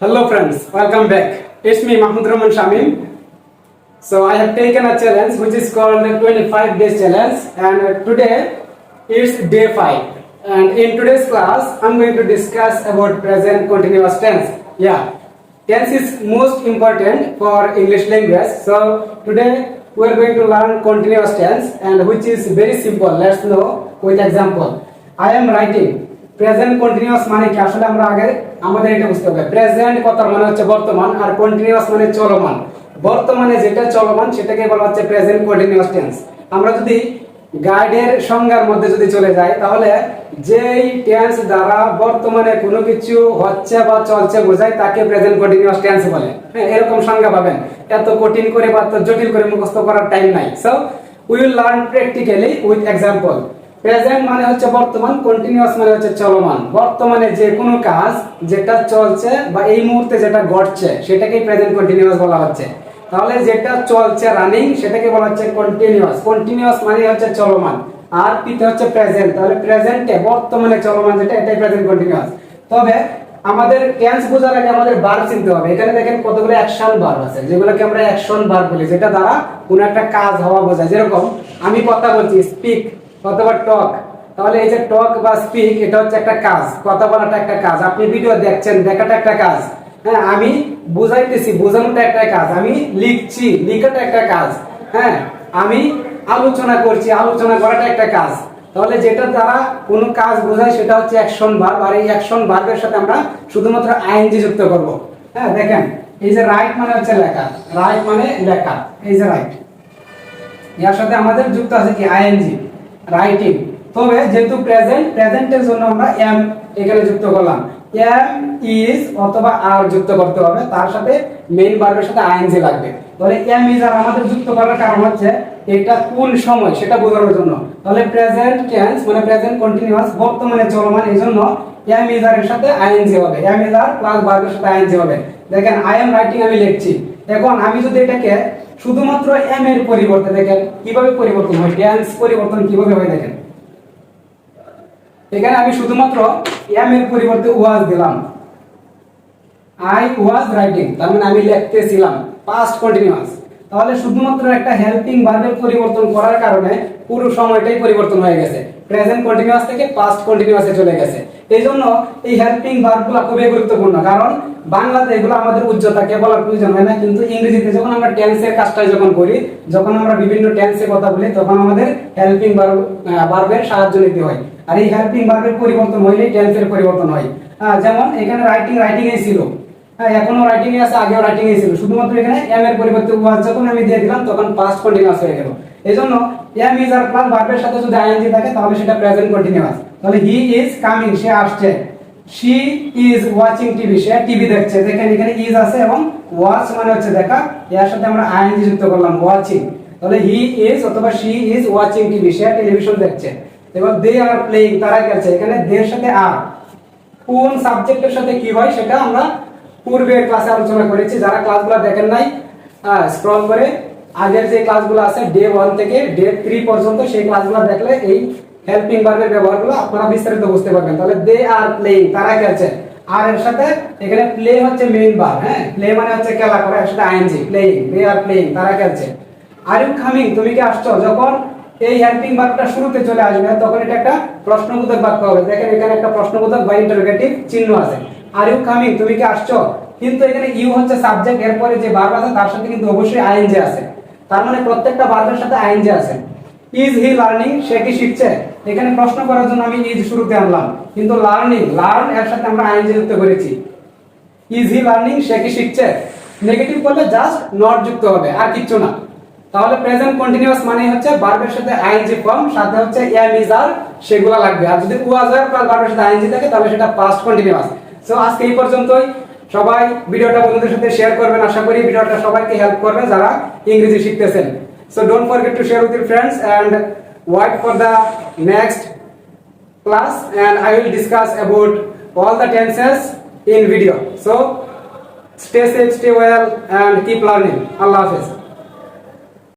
Hello friends, welcome back. It's me Mahmoud Rahman Shamim. So I have taken a challenge which is called the 25 days challenge and uh, today is day 5 and in today's class I'm going to discuss about present continuous tense. Yeah, tense is most important for English language. So today we are going to learn continuous tense and which is very simple. Let's know with example. I am writing present continuous মানে কি? আসলে আমরা আগে আমাদের এটা বুঝতে হবে। Present কথার মানে হচ্ছে বর্তমান আর কন্টিনিউয়াস মানে চলমান। বর্তমানে যেটা চলমান সেটাকে বলা হচ্ছে প্রেজেন্ট কন্টিনিউয়াস টেন্স আমরা যদি গাইডের সংজ্ঞার মধ্যে যদি চলে যাই, তাহলে যেই টেন্স দ্বারা বর্তমানে কোনো কিছু হচ্ছে বা চলছে বোঝায়, তাকে প্রেজেন্ট কন্টিনিউয়াস টেন্স বলে। হ্যাঁ এরকম সংজ্ঞা পাবেন। এত কঠিন করে বা এত জটিল করে মুখস্থ করার টাইম নাই। So we will learn practically with example present মানে হচ্ছে বর্তমান, কন্টিনিউয়াস মানে হচ্ছে চলমান। বর্তমানে যে কোনো কাজ যেটা চলছে বা এই মুহূর্তে যেটা ঘটছে, সেটাকেই প্রেজেন্ট কন্টিনিউয়াস বলা হচ্ছে। তাহলে যেটা চলছে রানিং সেটাকে বলা হচ্ছে কন্টিনিউয়াস কন্টিনিউয়াস মানে হচ্ছে চলমান। আর পিতে হচ্ছে প্রেজেন্ট তাহলে প্রেজেন্টে বর্তমানে চলমান যেটা, এটাই প্রেজেন্ট কন্টিনিউয়াস তবে আমাদের টেন্স বোঝার আগে আমাদের বার চিনতে হবে। এখানে দেখেন কতগুলো অ্যাকশন বার আছে, যেগুলোকে আমরা অ্যাকশন বার বলি, যেটা দ্বারা কোনো একটা কাজ হওয়া বোঝায়। যেরকম আমি কথা বলছি স্পিক অথবা টক? তাহলে এই যে টক বা স্পিক এটা হচ্ছে একটা কাজ। কথা বলাটা একটা কাজ। আপনি ভিডিও দেখছেন, দেখাটা একটা কাজ। হ্যাঁ আমি বুঝাইতেছি, বোঝানোটা একটা কাজ। আমি লিখছি, লিখাটা একটা কাজ। হ্যাঁ আমি আলোচনা করছি, আলোচনা করাটা একটা কাজ। তাহলে যেটা দ্বারা কোনো কাজ বোঝায় সেটা হচ্ছে অ্যাকশন ভার্ব আর এই অ্যাকশন ভার্বের সাথে আমরা শুধুমাত্র আইএনজি যুক্ত করব। হ্যাঁ দেখেন, এই যে রাইট মানে হচ্ছে লেখা। রাইট মানে লেখা। এই যে রাইট এর সাথে আমাদের যুক্ত আছে কি? আইএনজি রাইটিং তবে যেহেতু প্রেজেন্ট প্রেজেন্টের জন্য আমরা এম এখানে যুক্ত করলাম। এম ইজ অথবা আর যুক্ত করতে হবে, তার সাথে মেইন ভার্বের সাথে আইএনজি লাগবে। তাহলে এম ইজ আর আমাদের যুক্ত করার কারণ হচ্ছে এটা কোন সময়, সেটা বোঝানোর জন্য। তাহলে প্রেজেন্ট টেন্স মানে প্রেজেন্ট কন্টিনিউয়াস বর্তমানে চলমান, এই জন্য এম ইজ আর এর সাথে আইএনজি হবে। এম ইজ আর প্লাস ভার্বের সাথে আইএনজি হবে। দেখেন আই এম রাইটিং আমি লিখছি। এখন আমি যদি এটাকে শুধুমাত্র এম এর পরিবর্তে দেখেন, কীভাবে পরিবর্তন হয়? টেন্স পরিবর্তন কীভাবে হয় দেখেন? এখানে আমি শুধুমাত্র এম এর পরিবর্তে ওয়াজ দিলাম। আই ওয়াজ রাইটিং তার মানে আমি লিখতেছিলাম পাস্ট কন্টিনিউয়াস তাহলে শুধুমাত্র একটা হেল্পিং ভার্বের পরিবর্তন করার কারণে পুরো সময়টাই পরিবর্তন হয়ে গেছে। প্রেজেন্ট কন্টিনিউয়াস থেকে পাস্ট কন্টিনিউয়াসে চলে গেছে। এই জন্য এই হেল্পিং ভার্বগুলো খুবই গুরুত্বপূর্ণ। কারণ বাংলাতে এগুলো আমাদের উচ্চতাকে বলার প্রয়োজন হয় না, কিন্তু ইংরেজিতে যখন আমরা টেন্সের কাজটা যখন করি, যখন আমরা বিভিন্ন টেন্সে কথা বলি, তখন আমাদের হেল্পিং ভার্বের সাহায্য নিতে হয়। আর এই হেল্পিং ভার্বের পরিবর্তন হইলেই টেন্সের পরিবর্তন হয়। যেমন এখানে রাইটিং রাইটিং এই ছিল। হ্যাঁ এখনও রাইটিং এ আছে, আগেও রাইটিং এ ছিল। শুধুমাত্র এখানে এম এর পরিবর্তে ওয়াজ যখন আমি দিয়ে দিলাম, তখন পাস্ট কন্টিনিউয়াস হয়ে গেল। এজন্য এম ইজ আর প্লাস ভার্বের সাথে যদি আইএনজি থাকে, তাহলে সেটা প্রেজেন্ট কন্টিনিউয়াস তাহলে হি ইজ কামিং সে আসছে। শি ইজ ওয়াচিং টিভি সে টিভি দেখছে। দেখেন, এখানে ইজ আছে এবং ওয়াচ মানে হচ্ছে দেখা। এর সাথে আমরা আইএনজি যুক্ত করলাম ওয়াচিং তাহলে হি ইজ অথবা শি ইজ ওয়াচিং টিভি সে টেলিভিশন দেখছে। এবার দে আর প্লেইং তারা খেলছে। এখানে দের সাথে আর কোন সাবজেক্টের সাথে কি হয়, সেটা আমরা পূর্বের ক্লাসে আলোচনা করেছি। যারা ক্লাসগুলো দেখেন নাই স্ক্রল করে আগের যে ক্লাসগুলো আছে ডে ওয়ান থেকে ডে থ্রি পর্যন্ত সেই ক্লাসগুলো দেখলে এই হেল্পিং ভার্বের ব্যবহারগুলো আপনারা বিস্তারিত বুঝতে পারবেন। তাহলে দে আর প্লেইং তারা খেলছে। আর এর সাথে এখানে প্লে হচ্ছে মেইন ভার্ব হ্যাঁ? প্লে মানে হচ্ছে খেলা করা এর সাথে ING playing they are playing তারা খেলছে। আর ইউ কামিং তুমি কি আসছো? যখন এই হেল্পিং ভার্বটা শুরুতে চলে আসবে, তখন এটা একটা প্রশ্নবোধক বাক্য হবে। দেখেন এখানে একটা প্রশ্নবোধক বা ইন্টারোগেটিভ চিহ্ন আছে। আর ইউ কামিং তুমি কি আসছো? কিন্তু এখানে ইউ হচ্ছে সাবজেক্ট এরপরে যে ভার্ব আছে, তার সাথে কিন্তু অবশ্যই আইএনজি আছে। তার মানে প্রত্যেকটা ভার্বের সাথে আইএনজি আছে। ইজ হি লার্নিং সে কি শিখছে? এখানে প্রশ্ন করার জন্য আমি ইজ শুরুতে আনলাম। কিন্তু লার্নিং লার্ন এর সাথে আমরা আইএনজি যুক্ত করেছি। ইজ হি লার্নিং সে কি শিখছে? নেগেটিভ করলে জাস্ট নট যুক্ত হবে, আর কিচ্ছু না। তাহলে প্রেজেন্ট কন্টিনিউয়াস মানে হচ্ছে ভার্বের সাথে আইএনজি ফর্ম সাথে হচ্ছে এম ইজ আর সেগুলো লাগবে। আর যদি ওয়াজ আর ভার্বের সাথে আইএনজি থাকে, তাহলে সেটা পাস্ট কন্টিনিউয়াস সো আজকে এই পর্যন্তই। সবাই ভিডিওটা বন্ধুদের সাথে শেয়ার করবেন। আশা করি ভিডিওটা সবাইকে হেল্প করবে যারা ইংরেজি শিখতেছেন। So don't forget to share with your friends and wait for the next class and I will discuss about all the tenses in video so stay safe stay well and keep learning আল্লাহ হাফেজ